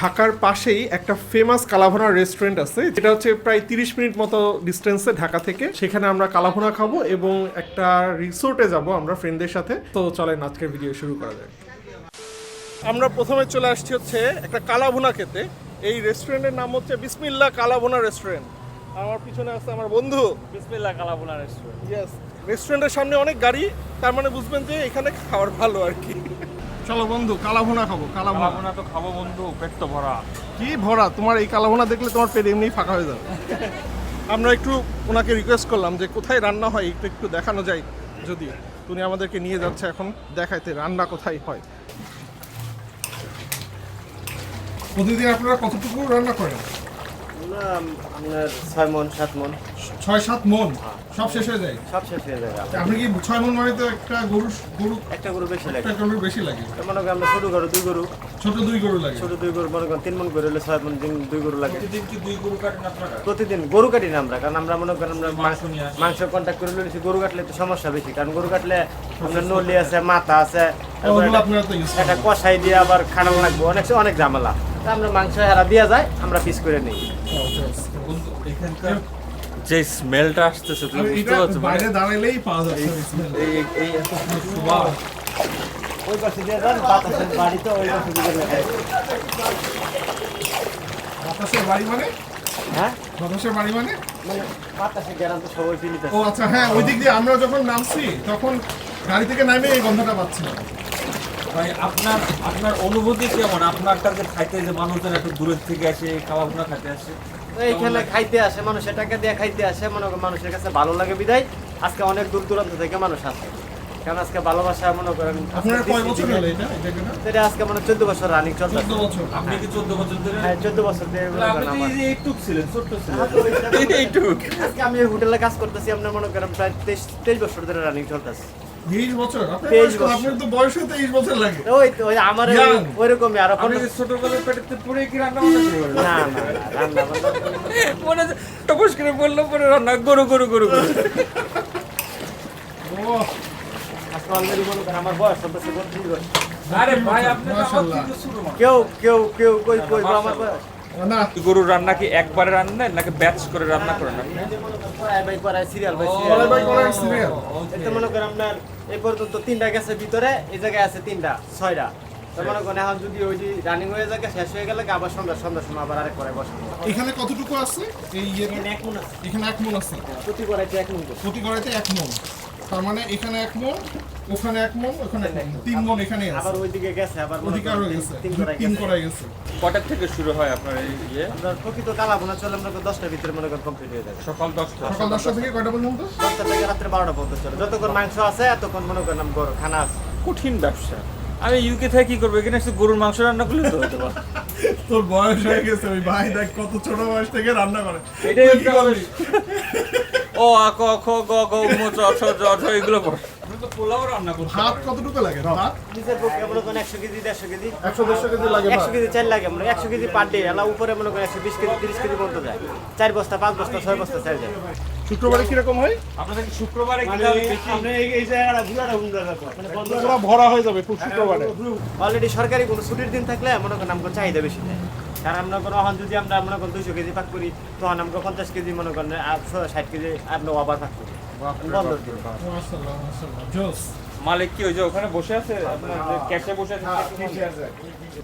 ঢাকার পাশেই একটা ফেমাস কালাভোনা রেস্টুরেন্ট আছে যেটা হচ্ছে প্রায় তিরিশ মিনিট মতো ডিস্টেন্সে ঢাকা থেকে। সেখানে আমরা কালাভোনা খাব এবং একটা রিসোর্টে যাব আমরা ফ্রেন্ডদের সাথে। তো চলেন আজকের ভিডিও শুরু করা যায় আমরা প্রথমে চলে আসছি হচ্ছে একটা কালাভোনা খেতে। এই রেস্টুরেন্টের নাম হচ্ছে বিসমিল্লা কালাভুনা রেস্টুরেন্ট আমার পিছনে আছে আমার বন্ধু। বিসমিল্লাহ কালাভোনা রেস্টুরেন্ট ইয়েস রেস্টুরেন্টের সামনে অনেক গাড়ি তার মানে বুঝবেন যে এখানে খাবার ভালো আর কি। চলো বন্ধু কালাভুনা খাব কালাভুনা। তো খাব বন্ধু পেট তো ভরা। কি ভরা? তোমার এই কালাভুনা দেখলে তোমার পেট এমনি ফাঁকা হয়ে যাবে। আমরা একটু ওনাকে রিকোয়েস্ট করলাম যে কোথায় রান্না হয় একটু একটু দেখানো যায় যদি। উনি আমাদেরকে নিয়ে যাচ্ছে এখন দেখাইতে রান্না কোথায় হয়। প্রতিদিন আপনারা কতটুকু রান্না করেন? আমরা আপনার ছয় মন সাত মন। ছয় সাত মন? সব শেষ হয়ে যায়? সব শেষ হয়ে যাবে আপনি কি ছয় মন মানে তো একটা গরু গরু? একটা গরু বেশি লাগে। একটা গরু বেশি লাগে। মনে করেন আমরা ছোট গরু দুই গরু। ছোট দুই গরু লাগে। ছোট দুই গরু মনে করেন তিন মন করে হলে ছয় মন দিন দুই গরু লাগে। প্রতিদিন কি দুই গরু কাটেন আপনারা? প্রতিদিন গরু কাটি না আমরা কারণ আমরা মনে করেন আমরা মাংস মাংস কন্ট্যাক্ট করে লইছি গরু কাটলে তো সমস্যা বেশি কারণ গরু কাটলে আপনার নলি আছে মাথা আছে একটা কষাই দিয়ে আবার খানাল লাগবে অনেক অনেক ঝামেলা। আমরা মাংস হারা দিয়ে যায় আমরা পিস করে নিই। যে স্মেলটা আসতেছে তুমি বুঝতে পারছ মানে বাইরে দাঁড়াইলেই পাওয়া যাচ্ছে এই এই এত সুন্দর ওই পাশে দিয়ে যান বাতাসের বাড়িতে ওই পাশে দিয়ে বাতাসের বাড়ি মানে? হ্যাঁ? বাতাসের বাড়ি মানে? মানে বাতাসে গেলাম তো সবাই ফিলিতে ও আচ্ছা হ্যাঁ ওই দিক দিয়ে আমরা যখন নামছি তখন গাড়ি থেকে নামে এই গন্ধটা পাচ্ছি। না ভাই আপনার আপনার অনুভূতি কেমন? আপনারটাকে খাইতে যে মানুষজন একটু দূরের থেকে আসে খাবারগুলো খাইতে আসে এইখানে খাইতে আসে মানুষ টাকা দিয়ে খাইতে আসে মনে করেন মানুষের কাছে ভালো লাগে বিদায়। আজকে অনেক দূর দূরান্ত থেকে মানুষ আসে। কারণ আজকে ভালোবাসা মনে করেন আপনার কয় বছর হলো এটা? আজকে মানে চোদ্দ বছর রানিং চোদ্দ বছর। আপনি কি চোদ্দ বছর ধরে? হ্যাঁ চোদ্দ বছর যে এইটুক ছিলেন ছোট্ট ছিলেন। আজকে এইটুক আজকে আমি হোটেলে কাজ করতেছি আপনার মনে করেন প্রায় তেইশ তেইশ বছর ধরে রানিং চলতেছে। তেইশ বছর? আপনার তেইশ বয়স কত? বছর। আপনার তো বয়সে তেইশ বছর লাগে। ওই তো ওই আমার ওইরকমই আরও আপনি কি ছোটবেলায় পেটেতে পড়ে কি রান্না বান্না শুরু না না না, রান্না মনে টপস করে বলল পরে রান্না গরু গরু গরু গরু। ও আজকে অলরেডি আমার বয়স চলতেছে বত্রিশ আরে ভাই আপনি তো আমার থেকে ছোট কেউ কেউ কেউ কই কই আমার বয়স? না। গরুর রান্না কি একবারে রান্নেন নাকি ব্যাচ করে রান্না করেন আপনি? পড়ায় বাই সিরিয়াল বাই সিরিয়াল ভাই করেন সিরিয়াল এতে মনে করেন আপনার এই পর্যন্ত তিনটা গেছে ভিতরে এই জায়গায় আছে তিনটা ছয়টা। মনে করেন এখন যদি ওই রানিং হয়ে যায় শেষ হয়ে গেলে আবার সন্ধ্যা সন্ধ্যার সময় আবার আরেক করে বসে এখানে কতটুকু আছে? এই এখানে এক মন আছে। এখানে এক মন আছে। প্রতি করাইতে এক মন প্রতি গড়াইতে এক মন তার মানে এখানে এক মন ওখানে এক মন ওখানে এক মন। তিন মন এখানে আবার ওইদিকে গেছে আবার ওইদিকে আরও গেছে। তিন করাই গেছে। গেছে। কটার থেকে শুরু হয় আপনার এই ইয়ে? আপনার প্রকৃত কালা বোনা চলে আমরা করেন দশটার ভিতরে মনে করেন কমপ্লিট হয়ে যাবে। সকাল দশটা। সকাল দশটা থেকে কয়টা পর্যন্ত? দশটা থেকে রাত্রে বারোটা পর্যন্ত চলে। যতক্ষণ মাংস আছে এতক্ষণ মনে করেন আমি খানা আছে। কঠিন ব্যবসা। আমি ইউকে থেকে কি করব? এখানে এসে গরুর মাংস রান্না করলে তো হতে পারে তোর বয়স হয়ে গেছে ওই ভাই দেখ কত ছোট বয়স থেকে রান্না করে। এটাই কি করবি? ও আ ক খ গ গ ম চ ছ জ ঝ এগুলো পড়ে। তো পোলাও রান্না করতে ভাত কতটুকু লাগে ভাত? নিজের পক্ষে মনে করেন একশো কেজি দেড়শো কেজি। একশো দেড়শো কেজি লাগে ভাত। একশো কেজি চাল লাগে। মানে একশো কেজি পার ডে এলা উপরে মনে করেন একশো বিশ কেজি তিরিশ কেজি পর্যন্ত যায়। চার বস্তা পাঁচ বস্তা ছয় বস্তা চাল যায়। শুক্রবারে কীরকম হয়? আপনাদের শুক্রবারে মানে কি দাম বেশি? এই জায়গাটা ঘুরাটা ঘুরা মানে পুরো ভরা হয়ে যাবে খুব শুক্রবারে। অলরেডি সরকারি কোনো ছুটির দিন থাকলে মনে করেন আমাকে চাহিদা বেশি নেয় কারণ আমরা কোনো এখন যদি আমরা মনে করেন দুইশো কেজি পাক করি তখন আমাকে পঞ্চাশ কেজি মনে করেন ষাট কেজি আমরা আবার পাক করি। বন্ধ দিন। মাশাআল্লাহ মাশাআল্লাহ। জোস। মালিক কি ওই যে ওখানে বসে আছে? আপনার যে ক্যাশে বসে আছে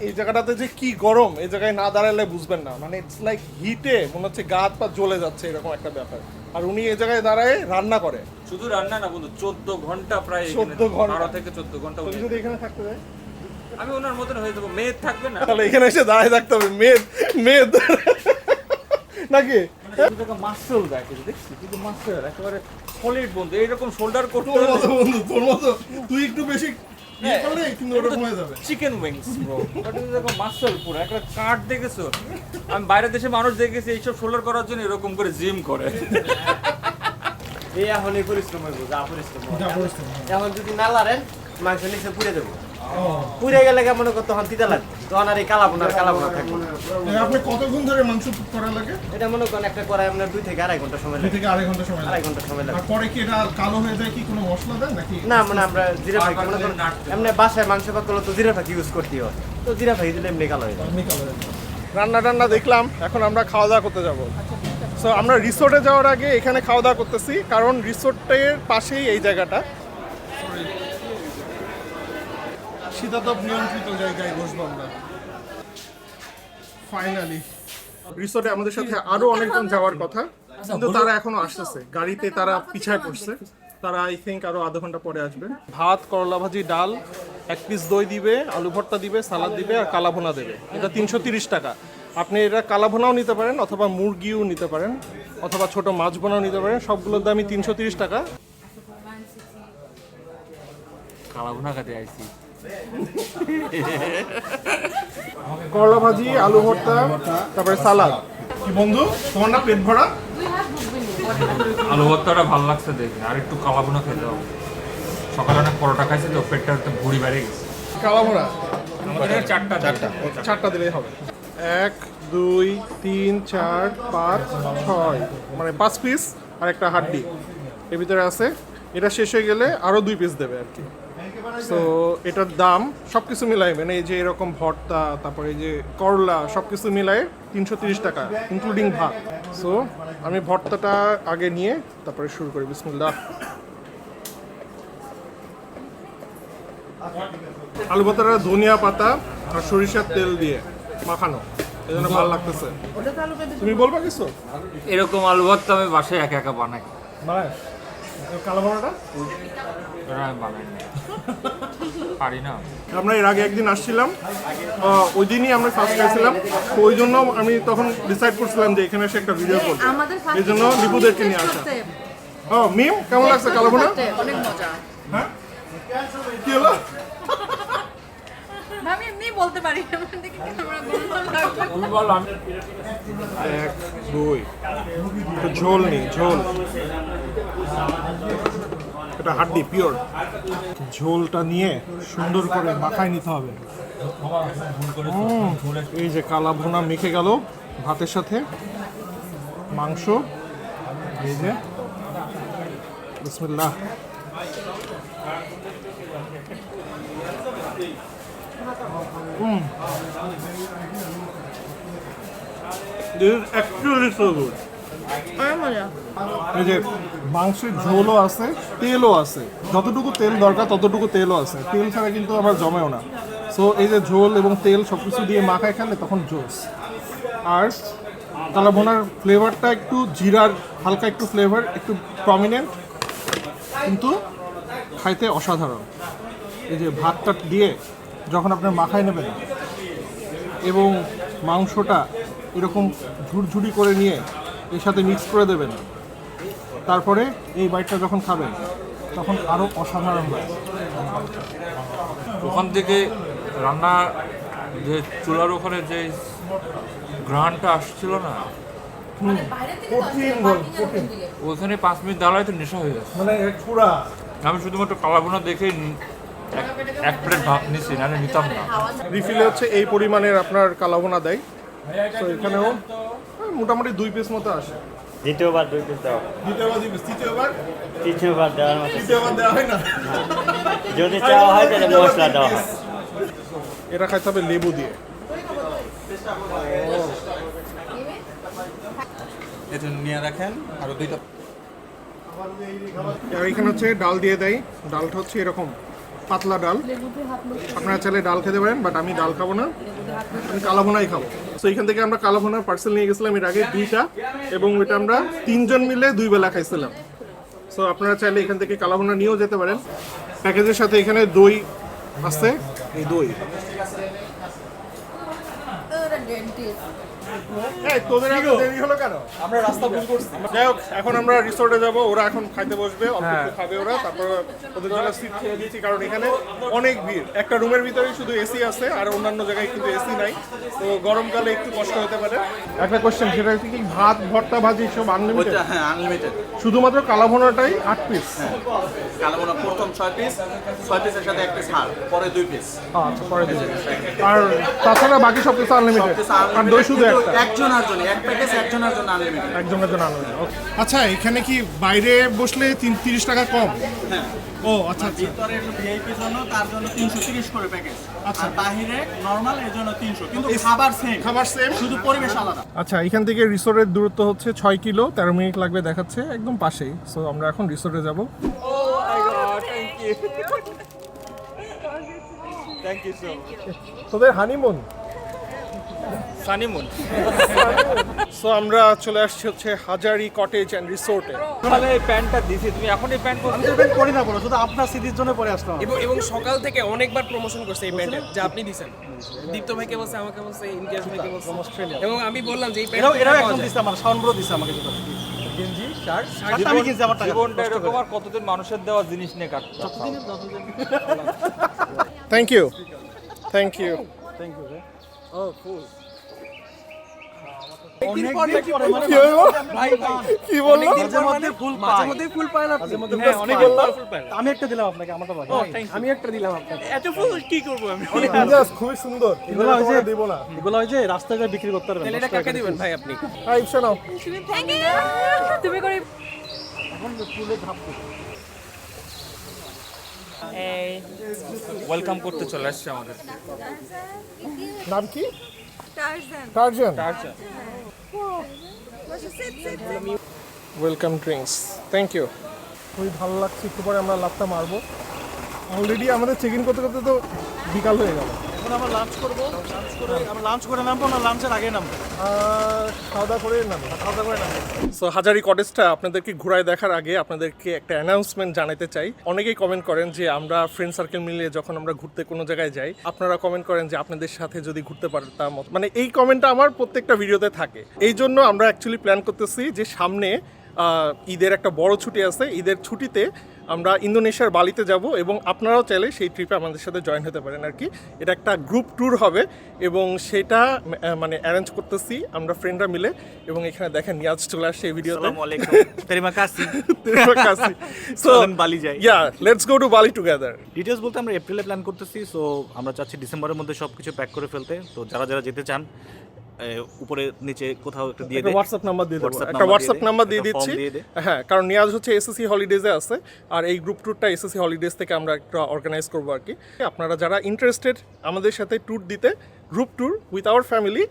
এই জায়গাটাতে যে কি গরম এই জায়গায় না দাঁড়ালে বুঝবেন না। মানে ইটস লাইক হিটে মনে হচ্ছে গা হাত পা জ্বলে যাচ্ছে এরকম একটা ব্যাপার। আর উনি এই জায়গায় দাঁড়ায় রান্না করে। শুধু রান্না না বন্ধু চোদ্দ ঘণ্টা প্রায় 14 ঘণ্টা। বারো থেকে চোদ্দ ঘণ্টা উনি- যদি এখানে থাকতে যায় আমি ওনার মতন হয়ে যাব। মেয়ে থাকবে না? তাহলে এখানে এসে দাঁড়ায় থাকতে হবে। মেদ মেদ। নাকি? মাসল দেখে দেখছি কিন্তু মাসল একেবারে সলিড বন্ধু। এইরকম শোল্ডার করতে বন্ধু তোর মতো। তুই একটু বেশি ইয়ে করলে কিন্তু ওরকম হয়ে যাবে। চিকেন উইংস ব্রো ওটা দেখো মাসল পুরো একটা কাট দেখেছ? আমি বাইরের দেশে মানুষ দেখেছি এইসব শোল্ডার করার জন্য এরকম করে জিম করে। এই এখন এই পরিশ্রম হইব যা পরিশ্রম। এখন যদি না লারেন মাংস নিচে পুড়ে দেবো। পুড়ে গেলে কেমন মনে করতে তখন তিতা লাগবে? তখন আর এই কালা বোনার কালা বোনা থাকবে আপনি কতক্ষণ ধরে মাংস করা লাগে? এটা মনে করেন একটা করায় আপনার দুই থেকে আড়াই ঘণ্টা সময় লাগে থেকে আড়াই ঘণ্টা সময় আড়াই ঘণ্টা সময় লাগে। পরে কি এটা কালো হয়ে যায় কি কোনো মশলা দেন নাকি? না মানে আমরা জিরা ফাঁকি মনে করেন এমনি বাসায় মাংস পাক করলে তো জিরা ফাঁকি ইউজ করতে হয়। তো জিরা ফাঁকি দিলে এমনি কালো হয়ে যায়। এমনি কালো হয়ে যায়। রান্না টান্না দেখলাম এখন আমরা খাওয়া দাওয়া করতে যাব। সো আমরা রিসোর্টে যাওয়ার আগে এখানে খাওয়া দাওয়া করতেছি কারণ রিসোর্টের পাশেই এই জায়গাটা। শীতাতপ নিয়ন্ত্রিত জায়গায় বসবো আমরা। ফাইনালি রিসোর্টে আমাদের সাথে আরও অনেকজন যাওয়ার কথা, কিন্তু তারা এখনও আসতেছে। গাড়িতে তারা পিছায় পড়ছে। তারা আই থিঙ্ক আরও আধা ঘণ্টা পরে আসবে। ভাত, করলা ভাজি, ডাল, এক পিস দই দিবে, আলু ভর্তা দিবে, সালাদ দিবে আর কালাভোনা দেবে। এটা তিনশো তিরিশ টাকা। আপনি এটা কালাভোনাও নিতে পারেন, অথবা মুরগিও নিতে পারেন, অথবা ছোট মাছ বোনাও নিতে পারেন। সবগুলোর দামই তিনশো তিরিশ টাকা। কালাভুনা খাতে আইছি। করলা ভাজি আলু ভর্তা তারপরে সালাদ। কি বন্ধু? তোমার না পেট ভরা? আলু ভর্তাটা ভালো লাগছে দেখে। আর একটু কালাভুনা খেতে হবে। সকালে অনেক পরোটা খাইছি তো পেটটা একটু ভুড়ি বেড়ে গেছে। কালা ভরা আমাদের চারটা চারটা। চারটা দিলেই হবে। এক দুই তিন চার পাঁচ ছয়। মানে পাঁচ পিস আর একটা হাড্ডি। এর ভিতরে আছে। এটা শেষ হয়ে গেলে আরও দুই পিস দেবে আর কি। সো এটার দাম সব কিছু মিলাই মানে এই যে এরকম ভর্তা তারপরে এই যে করলা সব কিছু মিলাই তিনশো তিরিশ টাকা ইনক্লুডিং ভাত। সো আমি ভর্তাটা আগে নিয়ে তারপরে শুরু করি বিসমুল্লাহ। আলু ভর্তাটা ধনিয়া পাতা আর সরিষার তেল দিয়ে মাখানো এই জন্য ভালো লাগতেছে। তুমি বলবা কিছু? এরকম আলু ভর্তা আমি বাসায় একা একা বানাই। কালো ভরাটা এটা আমি না পারি না আমরা এর আগে একদিন আসছিলাম ওই দিনই আমরা ফার্স্ট গেছিলাম। তো ওই জন্য আমি তখন ডিসাইড করছিলাম যে এখানে এসে একটা ভিডিও করব। এই জন্য লিপুদেরকে নিয়ে আসা। ও মিম কেমন লাগছে কালো ভরা অনেক মজা। হ্যাঁ? কি হলো? আমি এমনি বলতে পারি এক দুই। ঝোল নেই ঝোল। এটা হাড্ডি পিওর ঝোলটা নিয়ে সুন্দর করে মাখায় নিতে হবে। এই যে কালা ভুনা মেখে গেল ভাতের সাথে। মাংস, এই যে। বিসমিল্লাহ। This is actually so good. এই যে মাংসের ঝোলও আছে, তেলও আছে। যতটুকু তেল দরকার, ততটুকু তেলও আছে। তেল ছাড়া কিন্তু আবার জমেও না। সো এই যে ঝোল এবং তেল সব কিছু দিয়ে মাখায় খেলে তখন জোস আর কালাভোনার ফ্লেভারটা একটু জিরার, হালকা একটু ফ্লেভার একটু প্রমিনেন্ট কিন্তু খাইতে অসাধারণ। এই যে ভাতটা দিয়ে যখন আপনার মাখায় নেবেন এবং মাংসটা এরকম ঝুরঝুরি করে নিয়ে এর সাথে মিক্স করে দেবেন। তারপরে এই বাইটটা যখন খাবেন তখন আরও অসাধারণ হয়। ওখান থেকে রান্না যে চুলার ওখানে যে গ্রানটা আসছিল না? কঠিন কঠিন। ওখানে পাঁচ মিনিট দাঁড়ায় তো নেশা হয়ে গেছে মানে পুরা আমি শুধুমাত্র কালাবোনা দেখে এক প্লেট ভাত নিছি নাহলে নিতাম না। রিফিলে হচ্ছে এই পরিমাণের আপনার কালাভোনা দেয়। তো এখানেও মোটামুটি দুই পিস মতো আসে। দ্বিতীয়বার দুই পিস দাও দ্বিতীয়বার দুই পিস তৃতীয়বার? তৃতীয়বার দেওয়ার মতো তৃতীয়বার দেওয়া হয় না? যদি চাওয়া হয় তাহলে মশলা দেওয়া হয় এটা খাইতে হবে লেবু দিয়ে। এটা নিয়ে রাখেন আর দুইটা। এখানে হচ্ছে ডাল দিয়ে দেয়। ডালটা হচ্ছে এরকম। পাতলা ডাল। আপনারা চাইলে ডাল খেতে পারেন বাট আমি ডাল খাব না। আমি কালাভোনাই খাব। তো এখান থেকে আমরা কালাভোনার পার্সেল নিয়ে গেছিলাম, এর আগে দুইটা, এবং এটা আমরা তিনজন মিলে দুই বেলা খাইছিলাম। সো আপনারা চাইলে এখান থেকে কালাভোনা নিয়েও যেতে পারেন। প্যাকেজের সাথে এখানে দই আছে। এই দই? এই, তোদের এত দেরি হলো কেন? আমরা রাস্তা ভুল করছি। যাই হোক এখন আমরা রিসোর্টে যাব ওরা এখন খাইতে বসবে অল্প একটু খাবে ওরা তারপর ওদের জন্য সিট ছেড়ে দিচ্ছি কারণ এখানে অনেক ভিড়। একটা রুমের ভিতরেই শুধু এসি আছে আর অন্যান্য জায়গায় কিন্তু এসি নাই। তো গরমকালে একটু কষ্ট হতে পারে। একটা কোশ্চেন সেটা হচ্ছে কি ভাত ভর্তা ভাজি সব আনলিমিটেড হ্যাঁ আনলিমিটেড শুধুমাত্র কালাভোনাটাই আট পিস কালাবোনা প্রথম ছয় পিস ছয় পিসের সাথে এক পিস হাড় পরে দুই পিস আচ্ছা পরে দিবে আর তাছাড়া বাকি সব কিছু আনলিমিটেড আর দই শুধু একটা? একজনের জন্য এক প্যাকেজ একজনের জন্য আনলিমিটেড একজনের জন্য আনলিমিটেড আচ্ছা এখানে কি বাইরে বসলে তিন তিরিশ টাকা কম? ও আচ্ছা আচ্ছা। ভিতরে ভিআইপি জন্য তার জন্য তিনশো তিরিশ করে প্যাকেজ আর বাহিরে নর্মাল এর জন্য তিনশো কিন্তু খাবার সেম খাবার সেম শুধু পরিবেশ আলাদা। আচ্ছা এখান থেকে রিসোর্টের দূরত্ব হচ্ছে ছয় কিলো তেরো মিনিট লাগবে দেখাচ্ছে একদম পাশেই। সো আমরা এখন রিসোর্টে যাব। থ্যাংক ইউ সো তোদের হানিমুন সানিমুন সো আমরা চলে আসছি হচ্ছে হাজারি কটেজ অ্যান্ড রিসোর্টে তাহলে এই প্যান্টটা দিছি তুমি এখন এই প্যান্ট পরছো করি না বলো শুধু আপনার স্মৃতির জন্য পরে আসলাম এবং এবং সকাল থেকে অনেকবার প্রমোশন করছে এই প্যান্টের যা আপনি দিছেন। দীপ্ত ভাইকে বলছে আমাকে বলছে ভাইকে বলছে। এবং আমি বললাম যে এই প্যান্ট এরাও একদম দিচ্ছে আমার শাওন ব্রো দিচ্ছে আমাকে যেটা গেঞ্জি শার্ট? শার্টটা আমি কিনছি আমার টাকা। জীবনটা এরকম আর কতদিন মানুষের দেওয়া জিনিস নিয়ে কাটতে থ্যাংক ইউ থ্যাংক ইউ অনেক দিন আমি একটা দিলাম আপনাকে আমারটা আমি একটা দিলাম আপনাকে। এত ফুল কি করব আমি? খুবই সুন্দর। এগুলো ওই যে- দিব না। এগুলো ওই যে রাস্তায় বিক্রি করতে পারবেন এটা কাকে দিবেন ভাই আপনি? তুমি করে ওয়েলকাম করতে চলে আসছে আমাদের। নাম কি? Tarzan Tarzan welcome drinks thank you খুবই ভালো লাগছে। একটু পরে আমরা লাভটা মারবো। অলরেডি আমাদের চেক ইন করতে করতে তো বিকাল হয়ে গেল। এখন আমরা লাঞ্চ করব। লাঞ্চ করে আমরা লাঞ্চ করে নামবো না লাঞ্চের আগে নামবো? খাওয়া করে নামবো খাওয়া করে নামবো। সো হাজারি কটেজটা আপনাদেরকে ঘুরায় দেখার আগে আপনাদেরকে একটা অ্যানাউন্সমেন্ট জানাতে চাই। অনেকেই কমেন্ট করেন যে আমরা ফ্রেন্ড সার্কেল মিলিয়ে যখন আমরা ঘুরতে কোনো জায়গায় যাই আপনারা কমেন্ট করেন যে আপনাদের সাথে যদি ঘুরতে পারতাম। মানে এই কমেন্টটা আমার প্রত্যেকটা ভিডিওতে থাকে। এই জন্য আমরা অ্যাকচুয়ালি প্ল্যান করতেছি যে সামনে ঈদের একটা বড় ছুটি আছে। ঈদের ছুটিতে আমরা ইন্দোনেশিয়ার বালিতে যাব এবং আপনারাও চাইলে সেই ট্রিপে আমাদের সাথে জয়েন হতে পারেন আর কি। এটা একটা গ্রুপ ট্যুর হবে এবং সেটা মানে অ্যারেঞ্জ করতেছি আমরা ফ্রেন্ডরা মিলে এবং এখানে দেখেন নিয়াজ চলে আসছে এই ভিডিওতে। সো বালি যাই। Yeah let's go to Bali together details বলতে আমরা এপ্রিলে প্ল্যান করতেছি সো আমরা চাচ্ছি ডিসেম্বরের মধ্যে সব কিছু প্যাক করে ফেলতে। তো যারা যারা যেতে চান উপরে নিচে কোথাও একটা দিয়ে হোয়াটসঅ্যাপ নাম্বার দিয়ে দেবো। একটা হোয়াটসঅ্যাপ নাম্বার দিয়ে দিচ্ছি। হ্যাঁ কারণ নিয়াজ হচ্ছে এসএসসি হলিডেজে আছে আর এই গ্রুপ ট্যুরটা এসএসসি হলিডেজ থেকে আমরা একটা অর্গানাইজ করব আর কি। আপনারা যারা ইন্টারেস্টেড আমাদের সাথে ট্যুর দিতে group tour with our family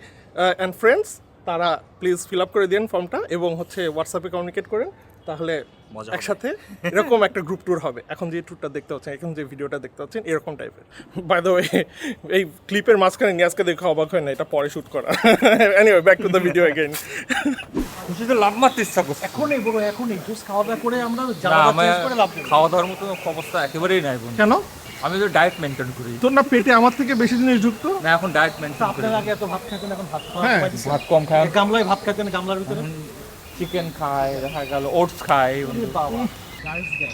and friends তারা প্লিজ ফিল আপ করে দিন ফর্মটা এবং হচ্ছে হোয়াটসঅ্যাপে কমিউনিকেট করেন। তাহলে। একসাথে এরকম একটা গ্রুপ ট্যুর হবে। এখন যে ট্যুরটা দেখতে পাচ্ছেন এখন যে ভিডিওটা দেখতে পাচ্ছেন এরকম টাইপের বাই দ্য ওয়ে এই ক্লিপের মাঝখানে নিয়াজকে দেখে অবাক হয় না এটা পরে শ্যুট করা। Anyway back to the video again খুশিতে লাভ মারতে ইচ্ছা করছে এখনই বড় এখনই। জুস খাওয়া দাওয়া করে আমরা করে লাভ নেই। খাওয়া দাওয়ার মতো অবস্থা একেবারেই নাই কেন? আমি তো ডায়েট মেনটেন করি। তোর না পেটে আমার থেকে বেশি জিনিস যুক্ত? না এখন ডায়েট মেনটেন করি আপনার আগে এত ভাত খাইতেন এখন ভাত খাওয়া হ্যাঁ, ভাত কম খাই গামলায় ভাত খাইতেন গামলার ভিতরে? চিকেন খাই দেখা গেল ওটস খাই বাবা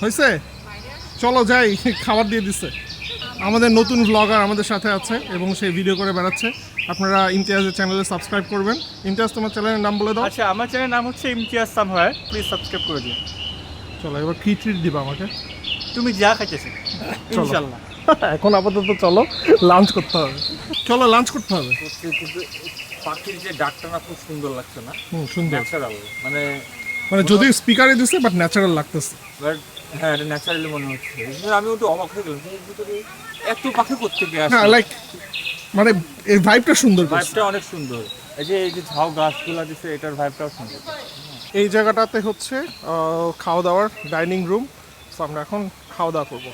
হয়েছে চলো যাই খাবার দিয়ে দিচ্ছে আমাদের নতুন ব্লগার আমাদের সাথে আছে এবং সে ভিডিও করে বেড়াচ্ছে। আপনারা ইমতিয়াজের চ্যানেলে সাবস্ক্রাইব করবেন। ইমতিয়াজ তোমার চ্যানেলের নাম বলে দাও। আচ্ছা আমার চ্যানেলের নাম হচ্ছে ইমতিয়াজ সামহার প্লিজ সাবস্ক্রাইব করে দিন চলো এবার কি ট্রিট দিবা আমাকে? তুমি যা খাইতেছি ইনশাআল্লাহ এখন আপাতত চলো লাঞ্চ করতে হবে। চলো লাঞ্চ করতে হবে। পাখির যে ডাকটা না খুব সুন্দর লাগছে না? হুম সুন্দর। ন্যাচারাল মানে মানে যদি স্পিকারে দিছে বাট ন্যাচারাল লাগতেছে। বাট হ্যাঁ এটা ন্যাচারালি মনে হচ্ছে। এই আমি একটু অবাক হয়ে গেলাম ভিতরে এত পাখি কোথেকে হ্যাঁ লাইক মানে এই ভাইবটা সুন্দর ভাইবটা অনেক সুন্দর। এই যে এই যে ঝাউ গাছগুলো দিছে এটার ভাইবটাও সুন্দর। এই জায়গাটাতে হচ্ছে খাওয়া দাওয়ার ডাইনিং রুম তো আমরা এখন খাওয়া দাওয়া করব।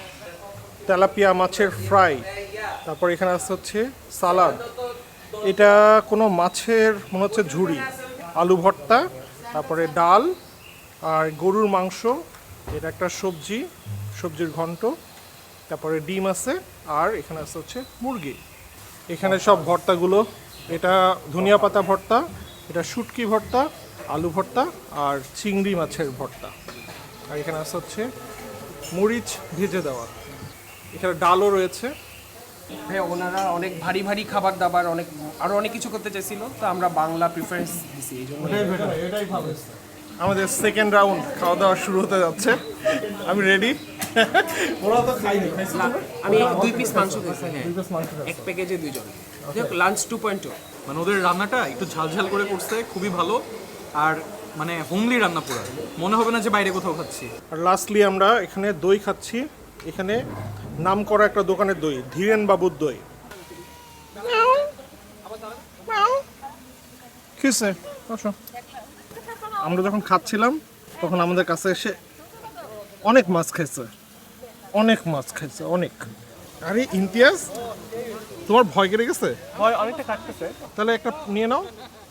তেলাপিয়া মাছের ফ্রাই তারপর এখানে আছে হচ্ছে সালাদ। এটা কোনো মাছের, মনে হচ্ছে ঝুড়ি। আলু ভর্তা, তারপরে ডাল, আর গরুর মাংস, এটা একটা সবজি, সবজির ঘন্ট, তারপরে ডিম আছে, আর এখানে আছে হচ্ছে মুরগি। এখানে সব ভর্তাগুলো, এটা ধনিয়া পাতা ভর্তা, এটা শুটকি ভর্তা, আলু ভর্তা, আর চিংড়ি মাছের ভর্তা। আর এখানে আছে হচ্ছে মরিচ ভেজে দেওয়া। এখানে ডালও রয়েছে। ভাই ওনারা অনেক ভারী ভারী খাবার দাবার অনেক আরও অনেক কিছু করতে চাইছিল তো আমরা বাংলা প্রিফারেন্স দিছি এই জন্য আমাদের সেকেন্ড রাউন্ড খাওয়া দাওয়া শুরু হতে যাচ্ছে। আমি রেডি ওরা তো খাইনি আমি দুই পিস মাংস খেয়েছি হ্যাঁ। এক প্যাকেজে দুইজন। লাঞ্চ টু পয়েন্ট টু মানে ওদের রান্নাটা একটু ঝালঝাল করে করছে খুবই ভালো। আর মানে হোমলি রান্না পুরো। মনে হবে না যে বাইরে কোথাও খাচ্ছি। আর লাস্টলি আমরা এখানে দই খাচ্ছি। এখানে নাম করা একটা দোকানের দই ধীরেন বাবুর দই। কিসে আমরা যখন খাচ্ছিলাম তখন আমাদের কাছে এসে অনেক মাছ খাইছে। অনেক মাছ খাইছে অনেক। আরে ইমতিয়াজ তোমার ভয় কেটে গেছে? ভয় অনেকটা কাটতেছে। তাহলে একটা নিয়ে নাও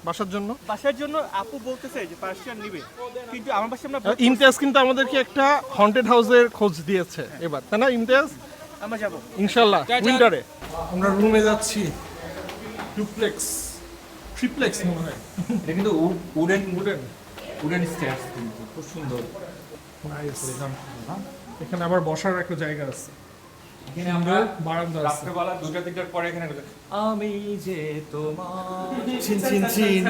বাসার জন্য। বাসার জন্য আপু বলতেছে যে পার্সিয়ান নিবে। কিন্তু আমার বাসায় আমরা ইমতিয়াজ কিন্তু আমাদেরকে একটা হন্টেড হাউসের খোঁজ দিয়েছে এবার তাই না ইমতিয়াজ? আমরা যাব। ইনশাল্লাহ উইন্টারে। আমরা রুমে যাচ্ছি। ডুপ্লেক্স ট্রিপ্লেক্স মনে হয়। এটা কিন্তু উডেন উডেন। উডেন স্টেয়ার্স কিন্তু খুব সুন্দর। নাইস এখানে আবার বসার একটা জায়গা আছে। এখানে আমরা বারান্দা আছে। রাত্রেবেলা দুটা তিনটার পরে এখানে আমি যে তোমার চিন চিন চিন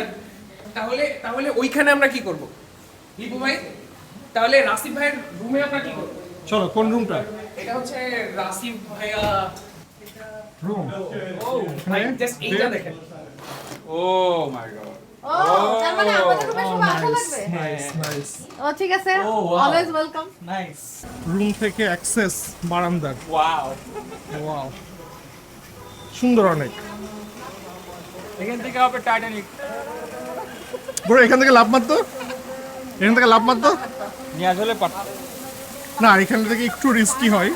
তাহলে তাহলে ওইখানে আমরা কি করব? লিপু ভাই? তাহলে রাসিফ ভাইয়ের রুমে আমরা কি করব? চলো কোন রুমটা এটা হচ্ছে রাসিফ ভাইয়া রুম ও ভাই জাস্ট এইটা দেখেন। ও মাই গড। ও তার মানে আমাদের রুমে সবাই আসা লাগবে? নাইস নাইস ও ঠিক আছে। অলওয়েজ ওয়েলকাম নাইস রুম থেকে অ্যাক্সেস বারান্দার। ওয়াও ওয়াও সুন্দর অনেক। এখান থেকে হবে টাইটানিক বড় এখান থেকে লাভ মারতো এখান থেকে লাভ মারতো নিয়ে আসলে পারত না এখান থেকে একটু রিস্কি হয়।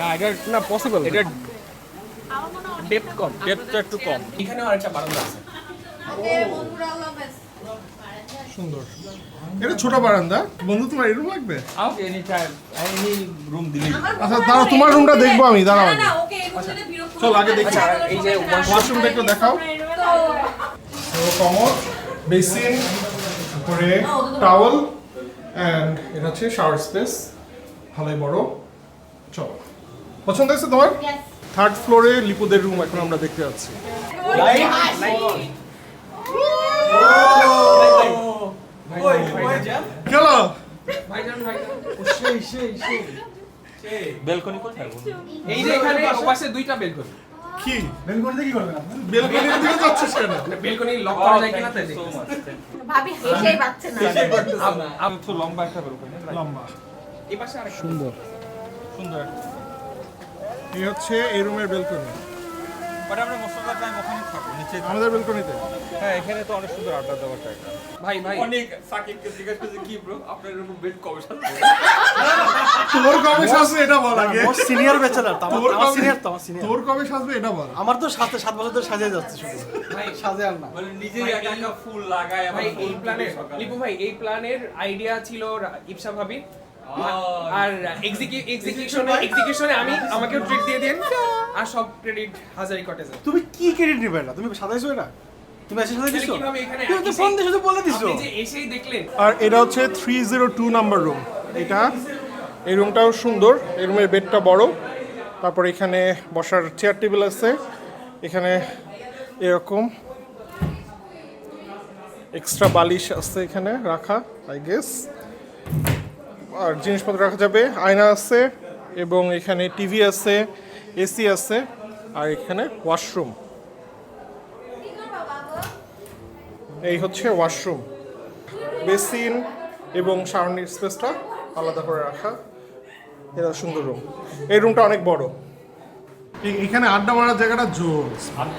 না এটা না পসিবল এটা ডেপথ কম ডেপথটা একটু কম। এখানেও আরেকটা বারান্দা আছে। সুন্দর। এটা ছোট বারান্দা। বন্ধু তোমার এরকম লাগবে? আমাকে এনি টাইম এনি রুম আচ্ছা দাঁড়াও তোমার রুমটা দেখব আমি দাঁড়াও না ওকে চল আগে দেখি। এই যে ওয়াশরুমটা একটু দেখাও। কমোড বেসিন তারপরে টাওয়েল অ্যান্ড এটা হচ্ছে শাওয়ার স্পেস ভালোই বড়। চলো। পছন্দ হয়েছে তোমার? থার্ড ফ্লোরে লিপুদের রুম এখন আমরা দেখতে পাচ্ছি চলো বেলকনি কোথায় এই যে এখানে ওপাশে দুইটা বেলকনি কি? বেলকনিতে কি করবেন বেলকনির দিকে যাচ্ছিস কেন? বেলকনি লক করা যায় কিনা তাই ভাবি হেসেই পাচ্ছে না। আমি তো লম্বা একটা বেলকনি সুন্দর। সুন্দর এই হচ্ছে এই রুমের বেলকনি বাট আমরা মশলা টাইম ওখানে থাকব নিচে আমাদের বেলকনিতে হ্যাঁ এখানে তো অনেক সুন্দর আড্ডা দেওয়ার জায়গা। ভাই ভাই। অনেক সাকিবকে জিজ্ঞেস করছে কি ব্রো আপনার এরকম বেড কবে তোর কবে সাজবে এটা বল আগে। সিনিয়র ব্যাচেলার তো তোর আমার সিনিয়র তো আমার সিনিয়র তোর কবে সাজবে এটা বল। আমার তো সাথে সাত বছর ধরে সাজিয়ে যাচ্ছে শুধু। ভাই সাজে আর না। মানে নিজেই একা একা ফুল লাগায় ভাই এই প্ল্যানের। লিপু ভাই এই প্ল্যানের আইডিয়া ছিল ইপসা ভাবি আর এক্সিকিউশনে এক্সিকিউশনে আমি আমাকে ট্রিট দিয়ে দেন। আর সব ক্রেডিট হাজারি কটেজে তুমি কি ক্রেডিট নিবে না? তুমি এটা? তুমি এসে দিছো? তুমি তো ফোন দিয়ে শুধু বলে দিছো। আপনি যে এসেই দেখলেন। আর এটা হচ্ছে three zero two number room এটা এই রুমটাও সুন্দর। এই রুমের বেডটা বড়। তারপর এখানে বসার চেয়ার টেবিল আছে। এখানে এরকম এক্সট্রা বালিশ আছে এখানে রাখা আই গেস আর জিনিসপত্র রাখা যাবে আয়না আছে এবং এখানে টিভি আছে এসি আছে আর এখানে ওয়াশরুম। এই হচ্ছে ওয়াশরুম। বেসিন এবং সারণির স্পেসটা আলাদা করে রাখা। এটা সুন্দর রুম এই রুমটা অনেক বড়। এখানে আড্ডা মারার জায়গাটা জোর।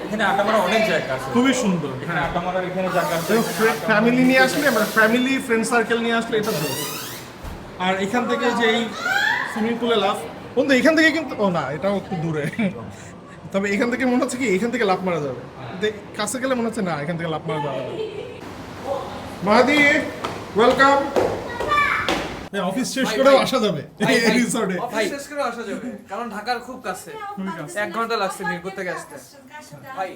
এখানে আড্ডা মারার অনেক জায়গা আছে। খুবই সুন্দর। এখানে আড্ডা মারার এখানে জায়গা আছে। ফ্যামিলি নিয়ে আসলে মানে ফ্যামিলি ফ্রেন্ড সার্কেল নিয়ে আসলে এটা জোর। আর এখান থেকে যে এই সুইমিং পুলে লাফ, বন্ধু, এখান থেকে কিন্তু, ও না, এটাও একটু দূরে। তবে এখান থেকে মনে হচ্ছে কি, এখান থেকে লাভ মারা যাবে। কাছে গেলে মনে হচ্ছে না, এখান থেকে লাভ মারা যাবে। মাহাদি ওয়েলকাম অফিস শেষ করেও আসা যাবে এই রিসর্টে ভাই। শেষ করে আসা যাবে কারণ ঢাকার খুব কাছে। এক ঘণ্টা লাগছে মিরপুর থেকে আসতে। ভাই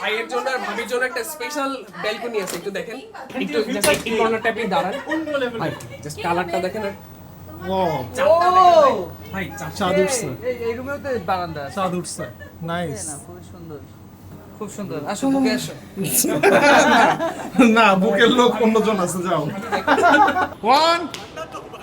ভাইয়ের জন্য আর ভাবির জন্য একটা স্পেশাল ব্যালকনি আছে একটু দেখেন। একটু এই কর্নারটা আপনি দাঁড়ান। ভাই জাস্ট কালারটা দেখেন আর। ভাই। চাঁদ উঠছে। এই রুমেও তো বারান্দা চাঁদ উঠছে। নাইস খুব সুন্দর। খুব সুন্দর। আসুন বুকে আসুন। না বুকের লোক অন্যজন আছে যাও। ওয়ান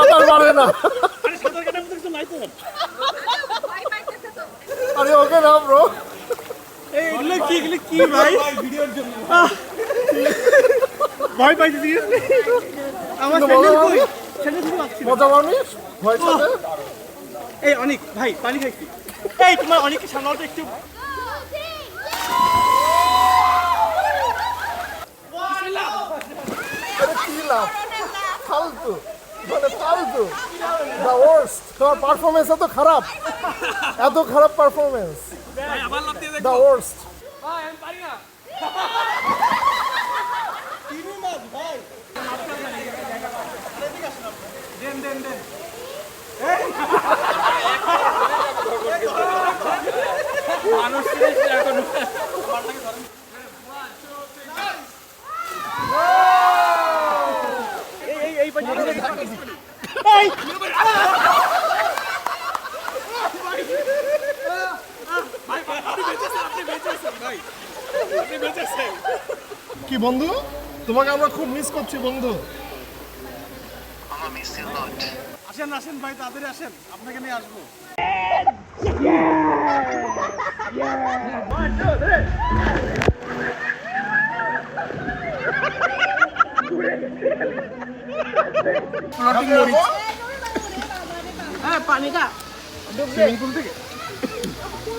সাঁতার পারে না। আরে ওকে না ব্রো ভয় পাইছি আমার মজা পাওনি? ভয় সাথে এই অনেক ভাই পানি খাইছি। এই তোমার অনেককে সামলাতে একটু কি লাভ? ফালতু। মানে তো। দ্য ওয়ার্স্ট তোমার পারফরমেন্স এত খারাপ। এত খারাপ পারফরমেন্স দ্য ওয়ার্স্ট মানুষ ছিলিস না এখন কি বন্ধু? তোমাকে আমরা খুব মিস করছি বন্ধু। আসেন আসেন ভাই তাড়াতাড়ি আসেন। আপনাকে নিয়ে আসব।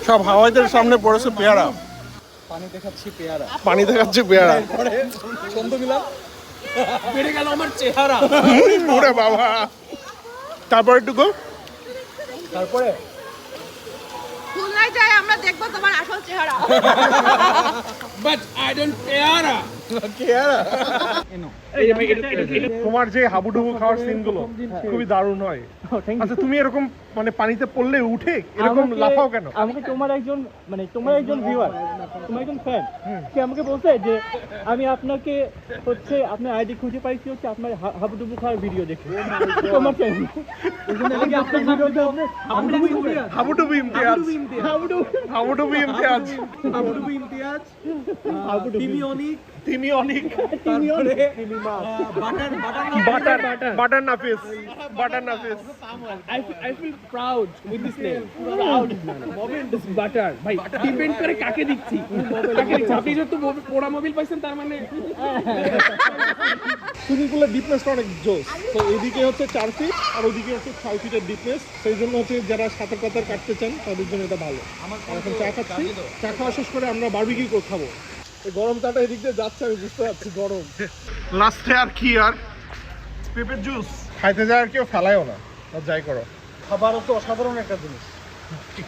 সব হাওয়াইদের সামনে পড়েছে পেয়ারা। পানি দেখাচ্ছি পেয়ারা। পানি দেখাচ্ছি পেয়ারা। বেড়ে গেল আমার চেহারা। ওরে বাবা। তারপর টুকু তারপরে? খুলনায় যাই আমরা দেখব তোমার আসল চেহারা। বাট আই ডোন্ট পেয়ারা তোমার যে হাবুডুবু খাওয়ার সিনগুলো খুবই দারুণ হয়। আচ্ছা তুমি এরকম মানে পানিতে পড়লে উঠে এরকম লাফাও কেন? আমাকে তোমার একজন মানে তোমার একজন ভিউয়ার তোমার একজন ফ্যান সে আমাকে বলছে যে আমি আপনাকে হচ্ছে আপনার আইডি খুঁজে পাইছি হচ্ছে আপনার হাবুডুবু খাওয়ার ভিডিও দেখে। তোমার চ্যানেল ভিডিওতে আপনার হাবুডুবু ইমতিয়াজ হাবুডুবু ইমতিয়াজ হাবুডুবু ইমতিয়াজ হাবুডুবু ইমতিয়াজ অনেক তিনি অনেক তিনি অনেক butter butter butter butter Nafis butter Nafis I feel proud with this name. Proud. Mobil is butter. ভাই ডিপেন্ড করে কাকে দিচ্ছি? কাকে দিচ্ছি? আপনি যত পোড়া মোবিল পাইছেন তার মানে সুইমিং পুলের ডিপনেসটা অনেক জোস। তো এদিকে হচ্ছে চার ফিট আর ওদিকে হচ্ছে ছয় ফিটের ডিপনেস সেই জন্য হচ্ছে যারা সাঁতার কাতার কাটতে চান তাদের জন্য এটা ভালো। এখন চা খাচ্ছি। চা খাওয়া শেষ করে আমরা বারবিকিউ করে খাব। এই গরম চাটা এদিক দিয়ে যাচ্ছে আমি বুঝতে পারছি গরম। লাস্টে আর কি আর? পেঁপের জুস। খাইতে যায় আর কেউ ফেলায়ও না আর যাই করো। খাবার তো অসাধারণ একটা জিনিস।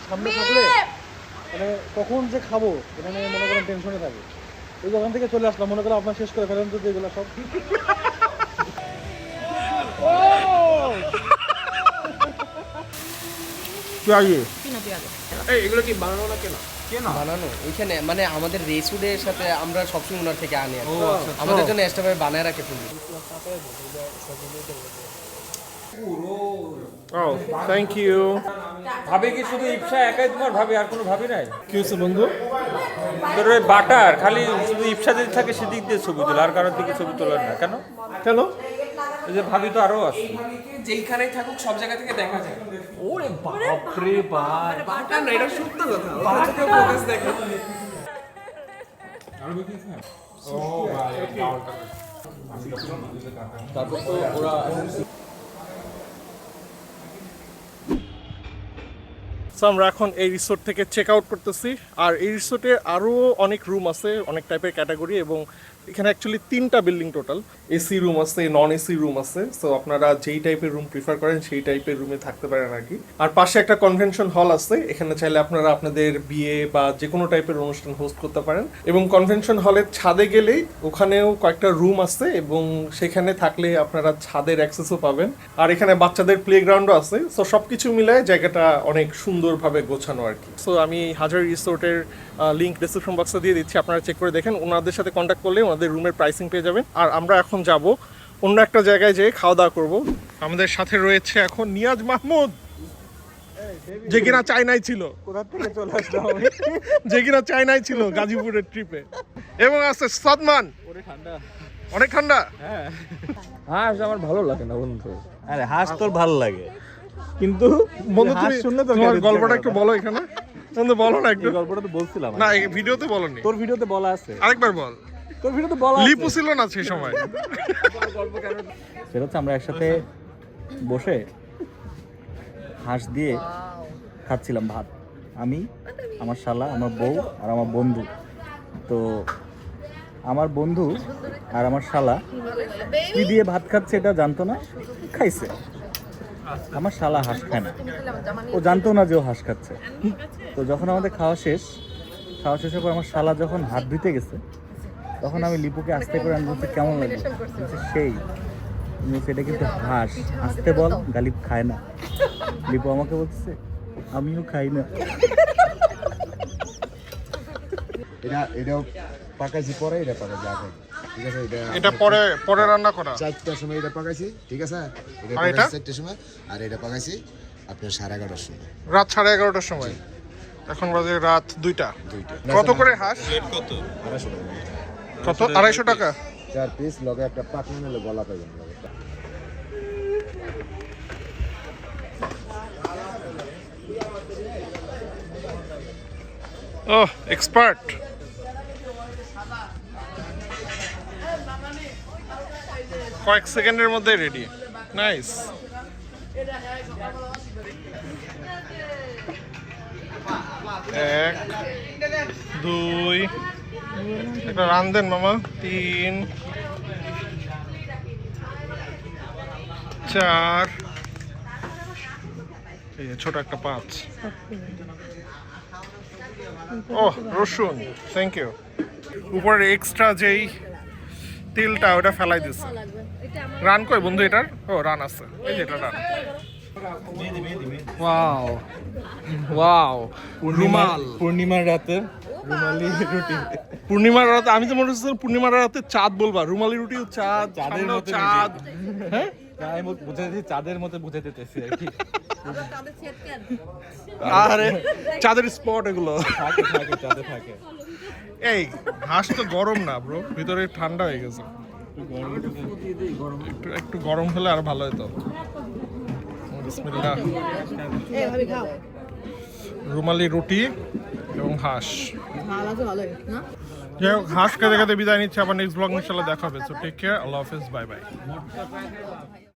সামনে থাকলে মানে কখন যে খাব এটা নিয়ে মনে করেন টেনশনে থাকে। এই ওখান থেকে চলে আসলাম মনে করেন আপনার শেষ করে ফেলেন তো এগুলো সব। এই এগুলো কি বানানো না কেন? বানানো? ওইখানে মানে আমাদের রেসুডের সাথে আমরা সবসময় ওনার থেকে আনি আর কি। আমাদের জন্য এক্সট্রা ভাবে বানায় রাখে তুমি ও থ্যাংক ইউ ভাবে কি শুধু ইপসা একাই তোমার ভাবি আর কোনো ভাবি নাই? কি বন্ধু? তোর ওই বাটার খালি শুধু ইপসা যদি থাকে সেদিক দিয়ে ছবি তোলা আর কারোর দিকে ছবি তোলার না। কেন? কেন? যে ভাবি তো আরও আছে। যেইখানেই থাকুক সব জায়গা থেকে দেখা যায়। ওরে বাপরে বাপ বাটা না এটা সত্য কথা। বাটা ফোকাস দেখে। সো আমরা এখন এই রিসোর্ট থেকে চেক আউট করতেছি। আর এই রিসোর্টে আরও অনেক রুম আছে অনেক টাইপের ক্যাটাগরি এবং এখানে অ্যাকচুয়ালি তিনটা বিল্ডিং টোটাল এসি রুম আছে নন এসি রুম আছে সো আপনারা যেই টাইপের রুম প্রিফার করেন, সেই টাইপের রুমে থাকতে পারেন আর কি। আর পাশে একটা কনভেনশন হল আছে, এখানে চাইলে আপনারা আপনাদের বিয়ে বা যে কোনো টাইপের অনুষ্ঠান হোস্ট করতে পারেন। এবং কনভেনশন হলের ছাদে গেলেই ওখানেও কয়েকটা রুম আছে এবং সেখানে থাকলে আপনারা ছাদের অ্যাক্সেসও পাবেন। আর এখানে বাচ্চাদের প্লেগ্রাউন্ডও আছে সো সব কিছু মিলায় জায়গাটা অনেক সুন্দরভাবে গোছানো আর কি। সো আমি হাজার রিসোর্টের লিঙ্ক ডিসক্রিপশন বক্সে দিয়ে দিচ্ছি, আপনারা চেক করে দেখেন। ওনাদের সাথে কন্ট্যাক্ট করলে ওনাদের রুমের প্রাইসিং পেয়ে যাবেন। আর আমরা এখন যাব অন্য একটা জায়গায় যেয়ে খাওয়া দাওয়া করব। আমাদের সাথে রয়েছে এখন নিয়াজ মাহমুদ। যে কিনা চায়নায় ছিল। কোথা থেকে চলে আসলাম আমি? যে কিনা চায়নায় ছিল গাজীপুরের ট্রিপে এবং আছে সদমান। অনেক ঠান্ডা। হ্যাঁ। আমার ভালো লাগে না বন্ধু। আরে হাঁস তোর ভালো লাগে। কিন্তু বন্ধু হাঁস তুমি শুনলে তোমার গল্পটা একটু বলো এখানে। বন্ধু বলো না একটু। গল্পটা তো বলছিলাম। না ভিডিওতে বলনি তোর ভিডিওতে বলা আছে। আরেকবার বল। তোর ভিডিওতে বলা লিপু ছিল না সেই সময়। সেটা হচ্ছে আমরা একসাথে বসে হাঁস দিয়ে খাচ্ছিলাম ভাত। আমি আমার শালা আমার বউ আর আমার বন্ধু। তো আমার বন্ধু আর আমার শালা কি দিয়ে ভাত খাচ্ছে এটা জানতো না? খাইছে। আমার শালা হাঁস খায় না। ও জানতো না যে ও হাঁস খাচ্ছে। তো যখন আমাদের খাওয়া শেষ খাওয়া শেষের পর আমার শালা যখন হাত ধুতে গেছে তখন আমি লিপুকে আস্তে করে আমি বলছি কেমন লাগে সেই। আমি বলছি, কিন্তু হাঁস আসতে বল গালিব খায় না। লিপু আমাকে বলছে আমিও খাই না। এটা এটাও পাকাইছি পরে এটা পাকাইছি আগে। ঠিক আছে এটা এটা পরে পরে রান্না করা? চারটার সময় এটা পাকাইছি ঠিক আছে? এটা পাকাইছি চারটার সময় আর এটা পাকাইছি আপনার সাড়ে এগারোটার সময়। রাত সাড়ে এগারোটার সময়? এখন বাজে রাত দুইটা। দুইটা। কত করে হাঁস? আড়াইশো টাকা। কত? আড়াইশো টাকা? চার পিস লগে একটা পাকনা নিলে গলা পাইবেন ও এক্সপার্ট কয়েক সেকেন্ডের মধ্যে রেডি নাইস এক দুই একটা রান দেন মামা। তিন চার। এই যে ছোট একটা পাঁচ। ও রসুন থ্যাংক ইউ উপরের এক্সট্রা যেই তেলটা ওটা ফেলাই দিচ্ছে রান কই বন্ধু এটার? ও রান আছে। এই যে এটা রান। ওয়াও ওয়াও পূর্ণিমার রাতে রুমালি রুটি। পূর্ণিমার রাতে আমি তো মনে হচ্ছে পূর্ণিমার রাতে চাঁদ বলবা। রুমালি রুটি চাঁদ চাঁদের মতো চাঁদ। হ্যাঁ? আমি বুঝাতে চাঁদের মতো বুঝাতে দিতেছি আর কি। আরে চাঁদের স্পট এগুলো। থাকে থাকে চাঁদে থাকে। এই হাঁস তো গরম না ব্রো ভিতরে ঠান্ডা হয়ে গেছে। একটু একটু গরম হলে আর ভালো হতো। বিসমিল্লাহ রুমালি রুটি। এবং হাঁস। যাই হোক হাঁস খেতে খেতে বিদায় নিচ্ছে। আবার নেক্সট ব্লগ ইনশাল্লাহ দেখা হবে। সো টেক কেয়ার আল্লাহ হাফেজ বাই বাই